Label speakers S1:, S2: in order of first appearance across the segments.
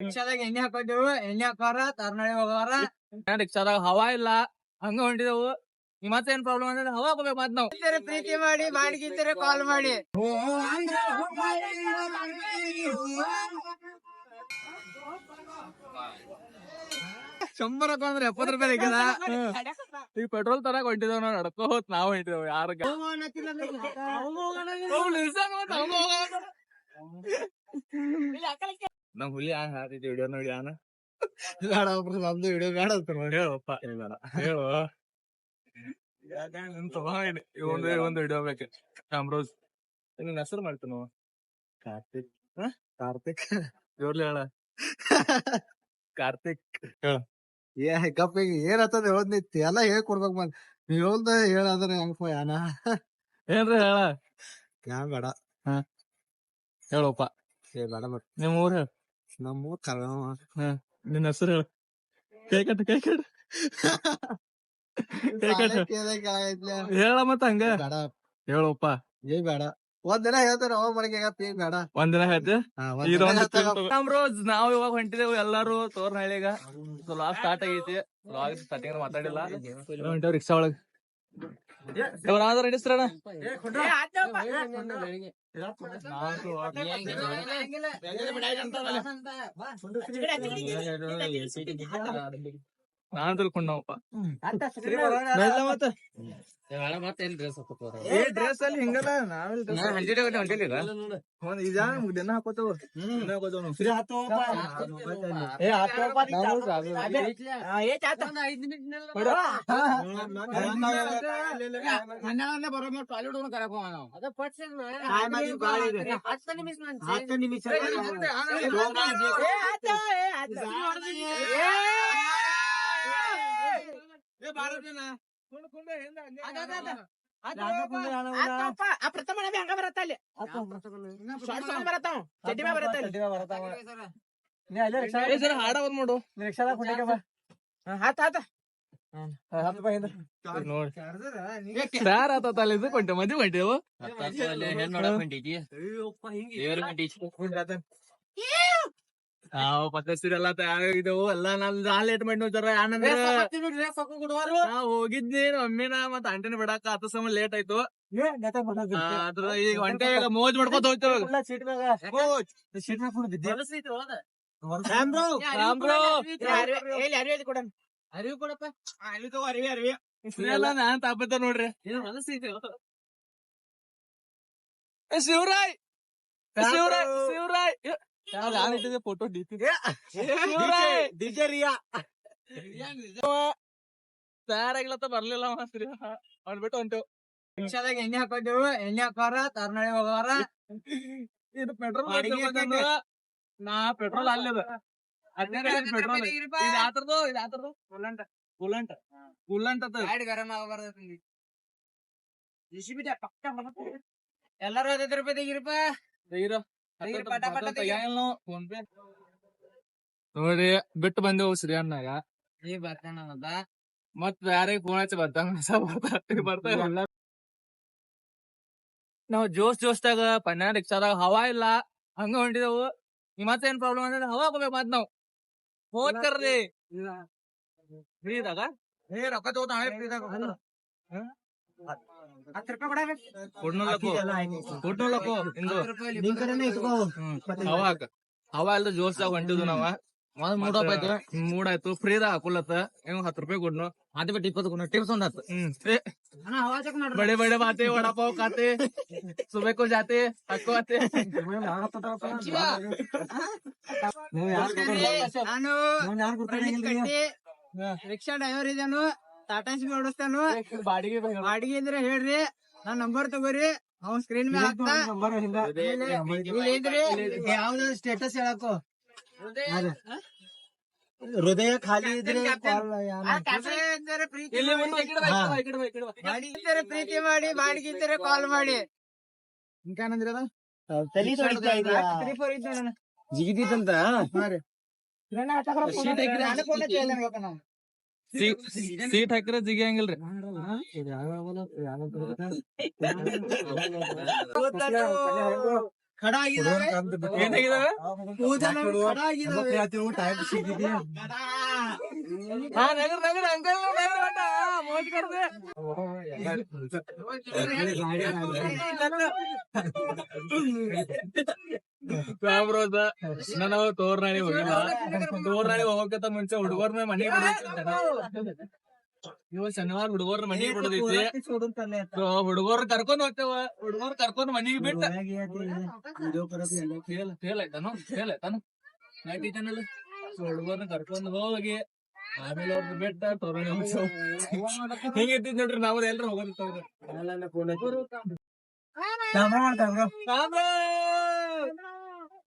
S1: ರಿಕ್ಷಾದಾಗ ಎಣ್ಣೆ ಹಾಕೊಂಡಿವು ಎಣ್ಣೆ ಹಾಕೋರ ತರ್ನಾಳಿ ಹೋಗೋರ ರಿಕ್ಷಾದಾಗ ಹವಾ ಇಲ್ಲ ಹಂಗ ಹೊಂಟಿದೆವು. ಮತ್ತೆ ಮತ್ತೇನ್ ಪ್ರಾಬ್ಲಮ್ ಅಂದ್ರೆ ಹವಾ ಹೋಗ್ಬೇಕು ಮತ್ ನಾವು. ಪ್ರೀತಿ ಮಾಡಿ ಬಾಡಿಗಿದ್ದರೆ ಕಾಲ್ ಮಾಡಿ. ಶಂಬರ್ ಅಂದ್ರೆ ಎಪ್ಪತ್ತು ರೂಪಾಯಿ ಸಿಕ್ಕದ ಈಗ ಪೆಟ್ರೋಲ್ ತರಕ್ ಹೊಂಟಿದೇವ್ ನಾವು ನಡ್ಕೋ ಹೋತ್ ನಾವ್ ಹೊಂಟಿದೇವ್ ಯಾರ ನಮ್ ಹುಲಿ ಹಾಕಿದ್ವಿ ವಿಡಿಯೋ ನೋಡಿ ಆನ ಬೇಡ ಒಬ್ರು ನಮ್ದು ವಿಡಿಯೋ ಬೇಡ ಅಂತ ನೋಡಿ ಹೇಳಪ್ಪ. ಬೇಡ. ಹೇಳು. ಒಂದು ಒಂದು ವಿಡಿಯೋ ಬೇಕು. ಅಮ್ರೋಜ್ ನಿನ್ನ ಹೆಸರು ಮಾಡ್ತೀನಿ ಕಾರ್ತಿಕ್. ಕಾರ್ತಿಕ್. ಜೋರ್ಲಿ ಹೇಳ. ಕಾರ್ತಿಕ್.
S2: ಏ ಗಪ್ಪಿಗೆ ಏನತ್ತದ ಹೇಳದ್ ನಿತ್ತಿ ಎಲ್ಲ ಹೇಳ್ಕೊಡ್ಬೇಕ್ ಮನ್ ನೀವ್ ಹೇಳ್ದ ಹೇಳದ್ರ ಹೆಂಗಪ್ಪ ಯಾನ?
S1: ಏನ್ರಿ ಹೇಳ?
S2: ಯಾ ಬೇಡ.
S1: ಹೇಳಪ್ಪ.
S2: ಏ ಬೇಡ ಬೇಡ.
S1: ನಿಮ್ ಊರ್ ನಮ್ಮ
S2: ಊರ್ ಕರ
S1: ನಿನ್ನ ಹೆಸರು ಹೇಳ. ಕೈ ಕಟ್ಟು ಕೈ ಕಟ್ಟು ಕೈ ಹೇಳ ಮತ್ತ ಹಂಗ.
S2: ಬೇಡ.
S1: ಹೇಳಪ್ಪ.
S2: ಏ ಬೇಡ. ಒಂದ್ ದಿನ ಹೇಳ್ತಾರ ಅವ ಮನೆಗೆ ಏನ್ ಬೇಡ
S1: ಒಂದಿನ ಹೇಳ್ತಿ. ರೋಜ್ ನಾವ್ ಇವಾಗ ಹೊಂಟಿದೇವು ಎಲ್ಲಾರು ತೋರ್ನಹಳ್ಳಿಗ ಲಾಗ್ ಸ್ಟಾರ್ಟ್ ಆಗೈತಿ ಲಾಗ್ ಸ್ಟಾರ್ಟಿಂಗ್ ಮಾತಾಡಿಲ್ಲ ಹೊಂಟೇವ್ ರಿಕ್ಷಾ ಒಳಗ್ ಹಿಡಿಸ್ರಣ ನಾನ್ ತಿಳ್ಕೊಂಡವಪ್ಪ ಮತ್ತ ಏ ಡ್ರೆಸ್ ಅಲ್ಲಿ ಹಿಂಗಲ್ಲ ನಾವೆಲ್ಲ ಒಂದ್ ಇದ ದಿನ ಹಾಕೋತೇವ ದಿನ ಹಾಕೋತೇವ ನಾವು. ಏ ಹಾಕೋಪ್ಪ ಏ ಸರ್ ಹಾಡ ಒಂದ್ ಮಾಡು ನೋಡಿ. ಸ್ಟಾರ್ ಆತಲ್ಲ ಇದು ಕೊಂಟೆ ಹೊಂಟೇವು ನಾವು ಪತ್ತಸಿರಿ ಎಲ್ಲಾ ತಯಾರಾಗಿದ್ದೆವು ಎಲ್ಲ ನಮ್ ಲೇಟ್ ಮಾಡಿ ನೋಡ್ತಾರ ಆನಂದ್ರ ನಾ ಹೋಗಿದ್ನಿ ಒಮ್ಮಿನ ಮತ್ತ ಅಂಟಿನ ಬಿಡಾಕ ಹತ್ತು ಸಮ ಲೇಟ್ ಆಯ್ತು. ಅದ್ರ ಈಗ ಒಂಟೆ ಈಗ ಮೋಜ್ ಮಾಡ್ಕೊತ.
S3: ಅರಿವು ಕೊಡಪ್ಪ.
S1: ಅರಿವಿ ತಗೋ, ಅರಿವಿ, ಅರಿವಿ. ಇದೆಲ್ಲ ನಾನ್ ತಾಪತ್ತ ನೋಡ್ರಿ. ಏ, ಶಿವರಾಯ್. ಶಿವರಾಯ್ ಶಿವರಾಯ್. ಏ, ಇಟ್ಟಿದ್ದೆ ಫೋಟೋ ಡಿಪಿ ಶಿವರಾಯ್ ತಯಾರಾಗ್ಲತ್ತ ಬರ್ಲಿಲ್ಲ ಮಾಸ್ರಿ ಸರಿ. ಅವ್ನ್ ಬಿಟ್ಟು ಹೊಂಟೇವ್
S3: ರಿಕ್ಷಾದಾಗ ಎಣ್ಣೆ ಹಾಕೊಂಡೆವು ಎಣ್ಣೆ ಹಾಕೋರ ತರ್ನಾಳಿ ಹೋಗೋರ
S1: ಇದು ಪೆಟ್ರೋಲ್? ನಾ ಪೆಟ್ರೋಲ್ ಅಲ್ಲದ. ಪೆಟ್ರೋಲ್ ಇದು ಯಾತ್ರದು ಇದು ಯಾತ್ರದು ಕುಲ್ಲಂಟ ಕುಲ್ಲಂಟ ಕುಲ್ಲಂಟ ಅದ.
S3: ಗಾಡಿ ಗರಂ ಆಗಬಾರ್ದು ಜೆಸಿಬಿ ಪಕ್ಕ. ಎಲ್ಲಾರು ಹತ್ತತ್ತು ರೂಪಾಯಿ ತೆಗಿರಪ್ಪ.
S1: ತೆಗೀರೋ.
S3: ತೆಗೀರಿ,
S1: ಹತ್ತತ್ತು
S3: ಬಂದೇವು ಪಟ
S1: ಪಟ
S3: ತೆಗೀರಿ.
S1: ಫೋನ್ ಪೇ. ನೋಡಿ ಬಿಟ್ಟು ಬಂದೆವು ಶ್ರೀಯನ್ನಾಗ
S3: ಈ ಬರ್ತಾನದ
S1: ಮತ್ ಯಾರಿಗೆ ಫೋನ್ ಹಚ್ಚಿ ಬರ್ತಾನ ಬರ್ತಾವ ನಾವ್ ಜೋಸ್ ಜೋಸ್ದಾಗ ಪನ್ಯ ರಿಕ್ಷಾದಾಗ ಹವಾ ಇಲ್ಲ ಹಂಗ ಹೊಂಟಿದವು. ಮತ್ತೇನ್ ಪ್ರಾಬ್ಲಮ್ ಅಂದ್ರೆ ಹವಾ ಹೋಗ್ಬೇಕು ಮತ್ ನಾವ್. ಫೋನ್ ಕರ್ರಿ ಫ್ರೀದಾಗ
S3: ಏ ರೊಕ್ಕ ತಗೋತಾಳೆ ಫ್ರೀದಾಗ ಕೊಡಬೇಕು
S1: ಅವಾಗ ಜೋಸ್ದಾಗ ಹೊಂಟಿದ್ವು ನಾವ. ಒಂದ್ ಮೂಡ್ ಆಯ್ತು. ಮೂಡ್ ಆಯ್ತು. ಹತ್ತು ರೂಪಾಯಿ ಕೊಡ್ನು.
S3: ಅದೇ ಬಿಟ್ಟು ಇಪ್ಪತ್ತು ಕೊಡ್ನು. ಟಿಪ್ಸ್ ಒಂದ್ ಹತ್ತು.
S1: ಬಡೆ ಬಡೆ
S2: ಬಾತೆ ವಡಪಾವ್ ಕಾತೆ
S3: ಸುಬೇಕು
S2: ಜಾತೆ ಹಕ್ಕೋ ಆತೆ.
S3: ರಿಕ್ಷಾ ಡ್ರೈವರ್ ಇದೇನು ಟಾಟಾ ಸಿ ಓಡಿಸ್ತಾನು
S1: ಬಾಡಿಗೆ
S3: ಬಾಡಿಗೆ ಇದ್ರೆ ಹೇಳ್ರಿ ನನ್ ನಂಬರ್ ತಗೋರಿ. ಅವ್ನ್ ಸ್ಕ್ರೀನ್ ಮೇಲೆ ಹಾಕ್ತಾ.
S2: ಯಾವ್ದಾದ್ರು ಸ್ಟೇಟಸ್ ಹೇಳಕ್ಕೋ. ಹೃದಯ ಖಾಲಿ ಇದ್ರೆ
S3: ಪ್ರೀತಿ ಮಾಡಿ. ಬಾಡಿಗೆ ಇದ್ದರೆ ಬಾಡಿಗೆ ಕಾಲ್ ಮಾಡಿ.
S2: ಇಂಕಾನಂದ್ರ ಜಿಗಿದಿತ್ತಂತ
S3: ಎಲ್ಲ ಅನ್ಬೇಕು ನಾವು.
S1: ಸೀಟ್ ಹಾಕಿದ್ರೆ ಜಿಗಿಯಂಗಿಲ್ರಿ
S3: ಖಡ ಆಗಿದಾವೆ
S1: ಏನಾಗಿದಾವೆ
S3: ಕೂದಲು ಖಡ ಆಗಿದಾವೆ
S2: ಟೈಮ್ ಸಿಗಿದ್ಯಾ
S1: ಹಾ ನಗರ್ ನಗರ್ ಅಂಕಲ್ ನಗರ್ ಬೇಟ ಮೋಜ್ ಕರ್ದೆ ಕಾಮ್ರೋದ ನಾನು ತೋರ್ನಾಳಿ ಹೋಗಿಲ್ಲ ತೋರ್ನಾಳಿ ಹೋಗಕತ್ತ ಮುಂಚೆ ಹುಡುಗರ್ನ ಮನೆಗೆ ಇವ ಶನಿವಾರ ಹುಡುಗರ ಮನೆಗೆ ಬಿಡದೈತಿ ಹುಡುಗರ್ ಕರ್ಕೊಂಡ್ ಹೋಗ್ತೇವ. ಹುಡುಗರ್ ಕರ್ಕೊಂಡ್ ಮನೆಗೆ ಬಿಟ್ಟ. ಫೇಲ್ ಫೇಲ್ ಆಯ್ತಾನು? ಫೇಲ್ ಆಯ್ತಾನು? ನೈಟಿ ಚಾನಲ್ ಹುಡುಗರ್ನ ಕರ್ಕೊಂಡ್ ಹೋಗಿ ಆಮೇಲೆ ಅವ್ರನ್ನ ಬಿಟ್ಟ ಹಿಂಗ ಹಿಂಗಿರ್ತಿದ್ ನೋಡ್ರಿ ನಾವು ಎಲ್ರು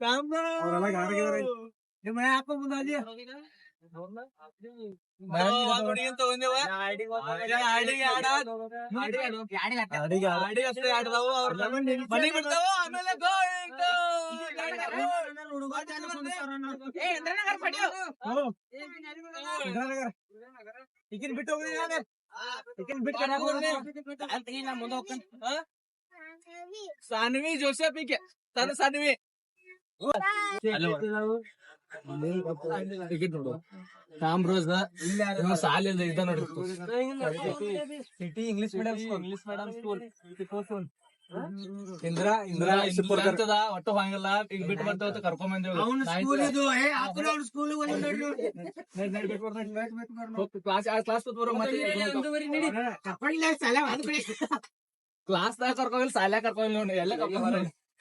S1: ಹೋಗೋದಿರ್ತವ್ರಿ
S3: ನಿಮ್ಮ ಮನೆ ಹಾಕೋ ಮುಂದೆ ಅಲ್ಲಿ ಈಗಿನ ಬಿಟ್ಟು ಹೋಗಿ ಈಗಿನ ಬಿಟ್ಟು ಮುಂದೆ ಹೋಗ್ತಾನೆ
S1: ಸಾನ್ವಿ ಜೋಸೆಫ್ ಈಕೆ ತನ್ನ ಸಾನ್ವಿ ಟಿಕೆಟ್ ನೋಡು ಸಾಲ ಇದ ನೋಡಿ
S3: city English medium school
S1: English medium school
S3: Indira
S1: Indra Indra ಅಂತದ ಒಟ್ಟು ಹಂಗಲ್ಲ ಈಗ ಬಿಟ್ಟು ಬರ್ತಾವ ಕರ್ಕೊಂಡ್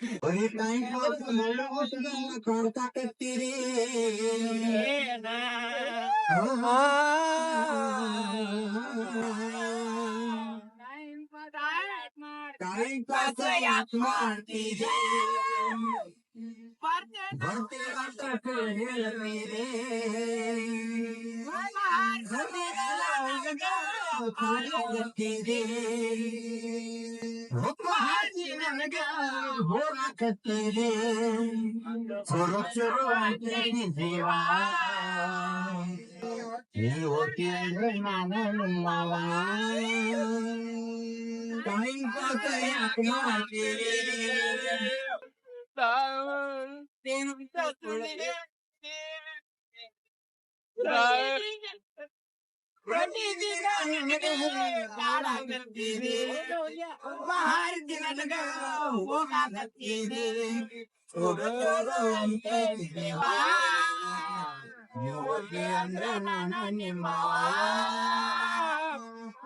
S4: अरे टाइम पर लोगों से करता करती रे
S3: ना टाइम पर आत्मा
S4: टाइम पर आत्मा मारती रे ನನಗ ಹೋರಾಕತ್ತೀರಿ ಸುರು ಶುರುವಾಗ್ತೀನಿ ಜೀವ ನೀವು ಕೇಳಿದ್ರೆ ನಾನು ನಿಮ್ಮವ ಕೈ ಯಾಕೆ ಮಾಡ್ತೀರಿ
S3: ಅವ್ನ ಸ್ಕೂಲ್ ಇದು ಏ ಹಾಕ್ರಿ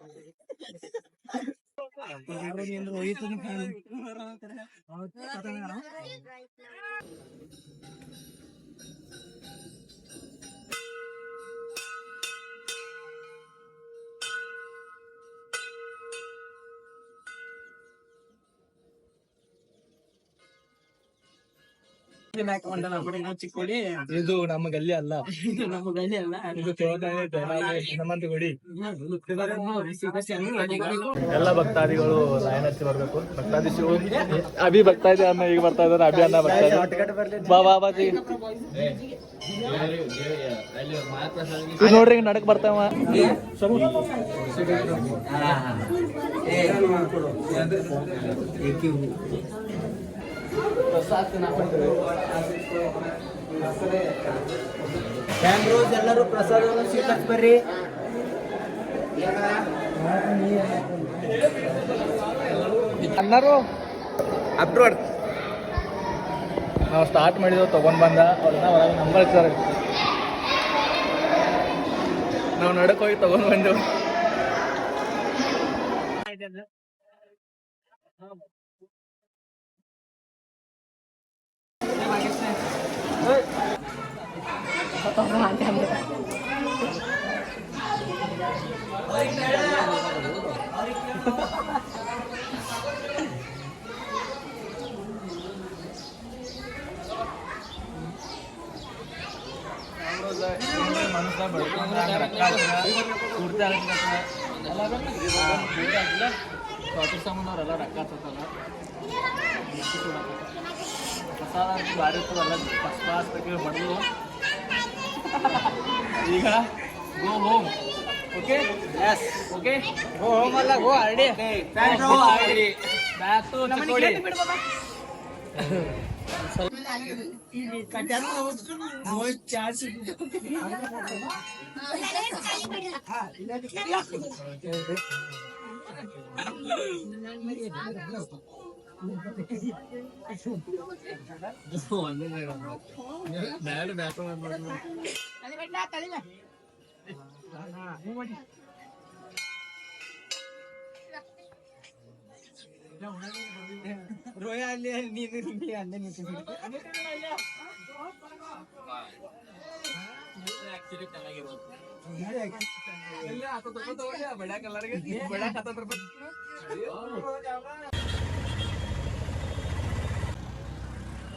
S3: രോഹിത്തിന് ಚಿಕ್ಕೋಡಿ
S1: ಇದು ನಮ್ಮ ಗಲ್ಲಿ ಅಲ್ಲ
S3: ನಮ್ಮ ಗಲ್ಲಿ ಅಲ್ಲ
S1: ಇದು ಗುಡಿ ಎಲ್ಲ ಭಕ್ತಾದಿಗಳು ಲೈನ್ ಹಚ್ಚಿ ಬರ್ಬೇಕು ಭಕ್ತಾದಿ ಶಿವ ಅಭಿ ಬರ್ತಾ ಇದೆ ಅನ್ನ ಈಗ ಬರ್ತಾ ಇದಾರೆ ಅಭಿ ಅನ್ನ ಬರ್ತಾ ಇದ್ದಾರೆ ಬಾ ಬಾ ಬಾಜಿ ಇದು ನೋಡ್ರಿ ಈಗ ನಡಕ್ ಬರ್ತಾವ
S3: ರೋಸ್ ಎಲ್ಲರೂ ಪ್ರಸಾದವನ್ನು ಸ್ವೀಕರಿಸಿ ಬರ್ರಿ
S1: ಅಣ್ಣರು. ಅಪ್ರೋಡ್ ನಾವು ಸ್ಟಾರ್ಟ್ ಮಾಡಿದ್ರು ತಗೊಂಡ್ ಬಂದ. ಅವ್ರನ್ನ ಒಳಗೆ ನಂಬರ್ ಸರ್ ನಾವು ನಡಕ್ ಹೋಗಿ ತಗೊಂಡ್ ಬಂದೆವು. ಮನುಷ್ಯ ಬಡ್ಕೊಂಡ್ರೆ ರೊಕ್ಕ ಹಾಕ್ತಾರ, ಕುಡ್ತಾ ಇರ್ತಾರ. ಎಲ್ಲಾರು ಭೇಟಿ ಆಗಿಲ್ಲ ಸ್ವಾತಂತ್ರ್ಯ ಸಂಬಂಧ ಅವರೆಲ್ಲ ರೊಕ್ಕ ಹಾಕ್ತಾರಲ್ಲ ಪ್ರಸಾದ ಅಂತೂ ಭಾರಿ ಇರ್ತದಲ್ಲ ಫಸ್ಟ್ ಕ್ಲಾಸ್ ಬಡಲು ಈಗ go home okay yes okay
S3: go home ಅಲ್ಲ go
S1: already back to Chikkodi. Back
S3: ರೋಯ ಅಲ್ಲಿ ನೀನು ನೀ ಅಂದೆ ನಿಂತಿದ್ದೀನಿ
S1: ಆಕ್ಚುಲಿ ಚೆನ್ನಾಗಿರೋದು ಎಲ್ಲ ಹತ್ತು ರೂಪಾಯಿ ತಗೊಳ್ಳಿ ಆ ಬಡ್ಯಾಕ್ ಎಲ್ಲರಿಗೆ ಬಡ್ಯಾಕ್ ಹತ್ತತ್ತು ರೂಪಾಯಿ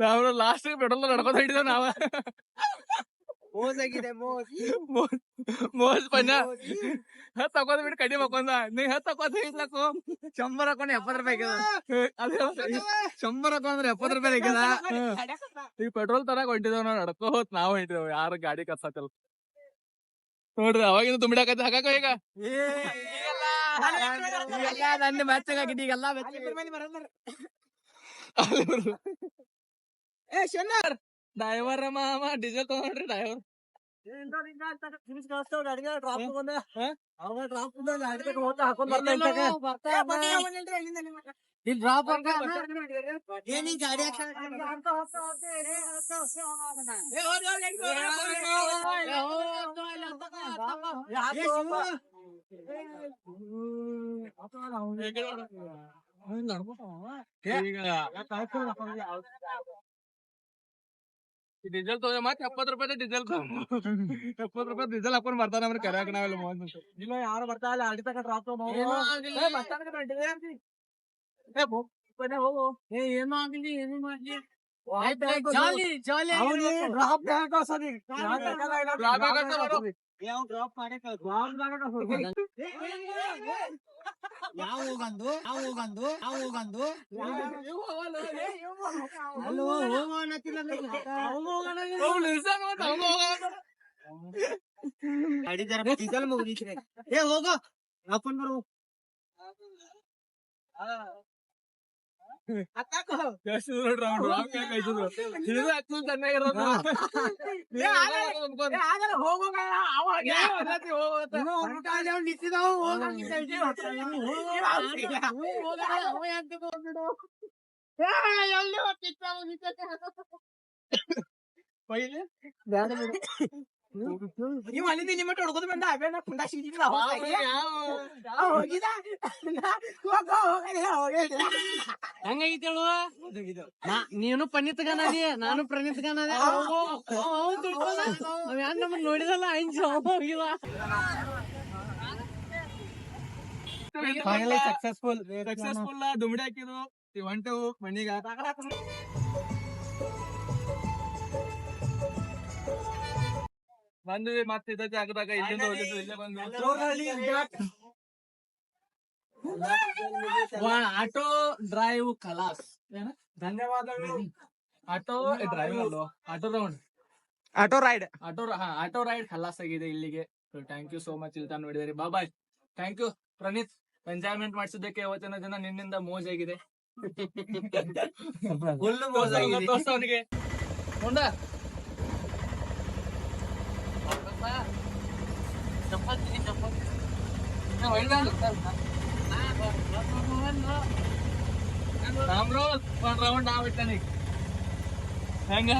S1: ನಾವ್ ಲಾಸ್ಟ್ ಪೆಟ್ರೋಲ್ ನಡ್ಕೊಂಡ್ ಹಿಡಿದ ನಾವ.
S3: ಮೋಸ್ ಆಗಿದೆ ಮೋಸ್.
S1: ಮೋಸ್ ಪಂಜ ಹತ್ ಹಾಕೋದ್ ಬಿಟ್ಟು ಕಡಿ ಹಾಕೊಂದ ನೀ ಹತ್ ಹಾಕೋದ್ ಇದ್ಲಕ್ಕು
S3: ಶಂಬರ್ ಹಾಕೊಂಡು ಎಪ್ಪತ್ ರೂಪಾಯಿ
S1: ಅದೇ
S3: ಶಂಬರ್ ಹಾಕೊಂಡ್ರೆ ಎಪ್ಪತ್ ರೂಪಾಯಿ ಆಗ್ಯದ.
S1: ಈಗ ಪೆಟ್ರೋಲ್ ತರಕ್ ಹೊಂಟಿದೇವ್ ನಾವ್ ನಡ್ಕೋತ್ ನಾವ್ ಹೊಂಟಿದೇವ್. ಯಾರ ಗಾಡಿ ಕರ್ಸತಿಲ್ಲ ನೋಡ್ರಿ ಅವಾಗಿನ ತುಂಬಿಡಕತ್ತೆ ಹಾಕಾಕ ಈಗ.
S3: ನನ್ನ ಮೆಚ್ಚಗಾಗಿದೆ ಈಗೆಲ್ಲ ಏ ಶನ್ನರ್
S1: ಡ್ರೈವರ್ ಮಾಮ ಡೀಸೆಲ್ ತಗೊಂಡ್ರಿ ಡ್ರೈವರ್
S3: ಇಲ್ಲಿ ಡ್ರಾಪ್
S1: ಈಗ ಡೀಸೆಲ್ ತಗೋ ಮತ್ತೆ ಎಪ್ಪತ್ ರೂಪಾಯಿ ಡೀಸೆಲ್ ಎಪ್ಪತ್ ರೂಪಾಯಿ ಡೀಸೆಲ್ ಹಾಕೊಂಡ್ ಬರ್ತಾನ ಅಂದ್ರೆ ಕರ್ಯಾಕ ನಾವೆಲ್ಲ ಮೋಹನ್
S3: ಇಲ್ಲ ಯಾರು ಬರ್ತಾ ಇಲ್ಲ ಅಡಿ ತಕ ಡ್ರಾಪ್
S1: ಏನೂ ಆಗಿಲ್ಲ.
S3: ಹೋಗು ಏ ಏನು ಆಗಲಿ ಏನು ಮಾಡ್ಲಿ ಜಾಲಿ ಜಾಲಿ ಡ್ರಾಪ್
S1: Drop ಆಗತ್ತೆ ಮಾಡು.
S3: ಯಾವ ಹೋಗಂದು ಯಾವ ಹೋಗಂದು ಯಾವ ಹೋಗಂದು ಅಲ್ಲೋ ಹೋಗೋ ಅನ್ನತ್ತಿಲ್ಲ
S1: ಅವ್ನು ನಿಲ್ಸಾನ ಮತ್ತೆ ಅವ್ನು ಹೋಗೋಣ.
S3: ಅಡಿದಾರ ಡೀಸೆಲ್ ಮುಗಿದ್ರೆ ಏ ಹೋಗೋ ಅಪ್ಪನ್ ಬರು
S1: ಎಷ್ಟು ದೂರ ನೋಡ್ರಿ ಅವ್ನು ರಾಂಗ್ ಯಾಕೆ ಆಯ್ತದ್ರು? ಇದು actually ಚೆನ್ನಾಗಿರೋದು.
S3: ಏ, ಆಗಲ್ಲ.
S1: ಅನ್ಕೊಂಡು.
S3: ಹೋಗೋಗ
S1: ಏ, ಅನ್ನತ್ತಿ ಹೋಗು ಅಂತ. ಪೈಲೆ?
S3: ನೀವು ಅಲ್ಲಿಂದ ನಿಮ್ಮ ಹೊಡ್ಕೋದು ಬಂದ ಅವೇ ನಾ ಪುಂಡ ಸಿಗಿಲ್ಲ? ಹೋಗಿದ ಹಂಗಾಗಿತ್ತು ಹೇಳು ನೀನು ಪಣಿತ್ ಗನದಿ ನಾನು. ಪ್ರಣೀತ್ ಗನದಿ ಯಾರು ನಮ್ಮನ್ನ ನೋಡಿದಲ್ಲ ಅಂಜು ಹೋಗಿಲ್ಲ. ಫೈನಲಿ ಸಕ್ಸಸ್ಫುಲ್
S1: ಸಕ್ಸಸ್ಫುಲ್ ದುಮ್ಡಿ ಹಾಕಿದ್ರು. ಹೊಂಟವು ಮಣ್ಣಿಗೆ ಬಂದ್ವಿ ಮತ್ತೆ ಇದ ಜಾಗದಾಗ ಇಲ್ಲಿಂದ ಹೋಗಿದ್ವಿ ಇಲ್ಲೇ ಬಂದ್ವಿ. ಆಟೋ ಡ್ರೈವ್ ಕಲಾಸ್. ಏನ?
S3: ಧನ್ಯವಾದಗಳು.
S1: ಆಟೋ ಡ್ರೈವ್ ಅಲ್ವಾ? Auto round.
S3: Auto ride.
S1: Auto ಹಾ ಆಟೋ ರೈಡ್ ಖಲಾಸ್ ಆಗಿದೆ ಇಲ್ಲಿಗೆ. ಥ್ಯಾಂಕ್ ಯು ಸೋ ಮಚ್ ಇಲ್ಲಿ ತಾನು ನೋಡಿದಿರಿ. Bye thank you Praneeth enjoyment ಮಾಡಿಸಿದ್ದಕ್ಕೆ ಇವತ್ತಿನ ದಿನ ನಿನ್ನಿಂದ ಮೋಜ್ ಆಗಿದೆ.
S3: ಫುಲ್ ಮೋಸ ಆಗಿದೆ.
S1: ತೋರ್ಸು సాంబ్రోస్ వన్ రౌండ్ ఆవిట్టనికి ಹೆಂಗ